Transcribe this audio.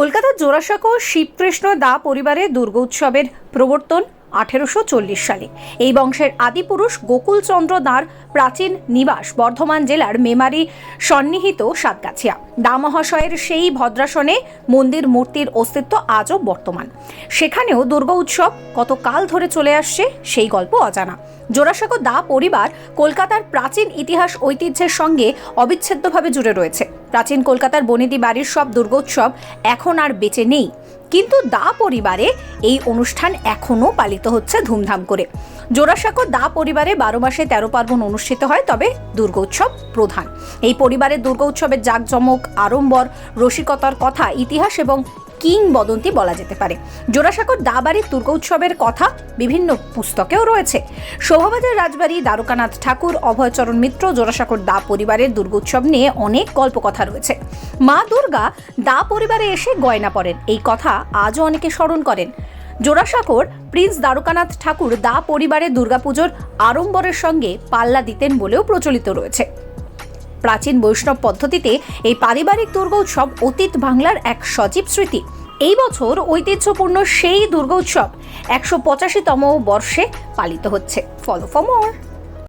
কলকাতার জোড়াসাঁকো শিবকৃষ্ণ দা পরিবারের দুর্গোৎসবের প্রবর্তন আঠেরোশো চল্লিশ সালে। এই বংশের আদিপুরুষ গোকুলচন্দ্র দাঁড় প্রাচীন নিবাস বর্ধমান জেলার মেমারি সন্নিহিত সাতগাছিয়া। দা মহাশয়ের সেই ভদ্রাসনে মন্দির মূর্তির অস্তিত্ব আজও বর্তমান। সেখানেও দুর্গা উৎসব কত কাল ধরে চলে আসছে সেই গল্প অজানা। জোড়াসাঁকো দা পরিবার কলকাতার প্রাচীন ইতিহাস ঐতিহ্যের সঙ্গে অবিচ্ছেদ্যভাবে জুড়ে রয়েছে। প্রাচীন কলকাতার বনেদি বাড়ির সব দুর্গোৎসব এখন আর বেঁচে নেই। কিন্তু দা পরিবারে এই অনুষ্ঠান এখনও পালিত হচ্ছে ধুমধাম করে। জোড়াসাঁকো দা পরিবারে বারো মাসে তেরো পার্বণ অনুষ্ঠিত হয়, তবে দুর্গোৎসব প্রধান। এই পরিবারের দুর্গোৎসবের জাঁকজমক, আড়ম্বর, রসিকতার কথা, ইতিহাস এবং কিংবদন্তি বলা যেতে পারে। জোড়াসাঁকোর দাবাড়ির দুর্গোৎসবের কথা বিভিন্ন পুস্তকেও রয়েছে। শোভাবাজার রাজবাড়ি, দ্বারকানাথ ঠাকুর, অভয়চরণ মিত্র, জোড়াসাঁকোর দা পরিবারের দুর্গোৎসব নিয়ে অনেক গল্পকথা রয়েছে। মা দুর্গা দা পরিবারে এসে গয়না পরেন। এই কথা আজও অনেকে স্মরণ করেন। জোড়াসাঁকোর প্রিন্স দ্বারকানাথ ঠাকুর দা পরিবারের দুর্গাপুজোর আড়ম্বরের সঙ্গে পাল্লা দিতেন বলেও প্রচলিত রয়েছে। প্রাচীন বৈষ্ণব পদ্ধতিতে এই পারিবারিক দুর্গোৎসব অতীত বাংলার এক সজীব স্মৃতি। এই বছর ঐতিহ্যপূর্ণ সেই দুর্গোৎসব একশো পঁচাশিতম বর্ষে পালিত হচ্ছে। Follow for more